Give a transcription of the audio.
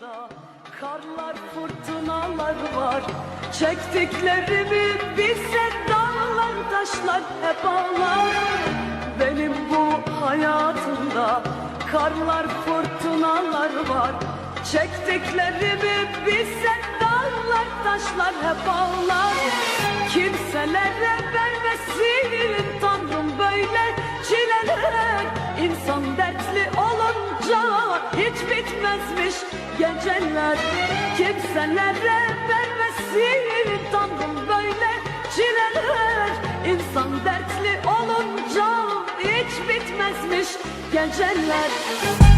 hayatımda Karlar fırtınalar var. Çektiklerimi bilsen dağlar taşlar hep ağlar. Benim bu hayatımda Karlar fırtınalar var. Çektiklerimi bilsen dağlar taşlar hep ağlar. Kimselere vermesin Tanrım böyle çileler. İnsan dertli olunca hiç bitmezmiş geceler. Kimselere vermesin? Tanrım böyle çileler. İnsan dertli olunca hiç bitmezmiş geceler